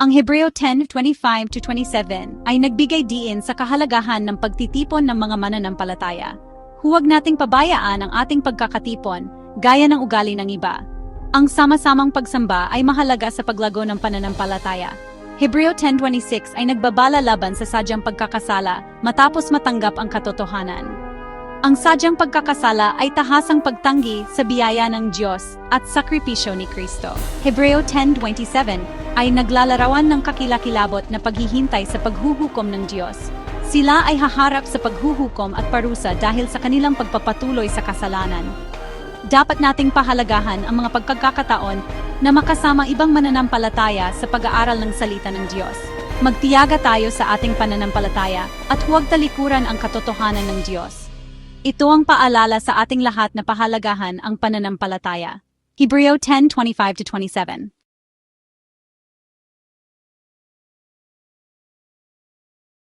Ang Hebreo 10:25-27 ay nagbigay diin sa kahalagahan ng pagtitipon ng mga mananampalataya. Huwag nating pabayaan ang ating pagkakatipon, gaya ng ugali ng iba. Ang sama-samang pagsamba ay mahalaga sa paglago ng pananampalataya. Hebreo 10:26 ay nagbabala laban sa sadyang pagkakasala matapos matanggap ang katotohanan. Ang sadyang pagkakasala ay tahasang pagtanggi sa biyaya ng Diyos at sakripisyo ni Kristo. Hebreo 10.27 ay naglalarawan ng kakilakilabot na paghihintay sa paghuhukom ng Diyos. Sila ay haharap sa paghuhukom at parusa dahil sa kanilang pagpapatuloy sa kasalanan. Dapat nating pahalagahan ang mga pagkakataon na makasama ibang mananampalataya sa pag-aaral ng salita ng Diyos. Magtiyaga tayo sa ating pananampalataya at huwag talikuran ang katotohanan ng Diyos. Ito ang paalala sa ating lahat na pahalagahan ang pananampalataya. Hebreo 10:25-27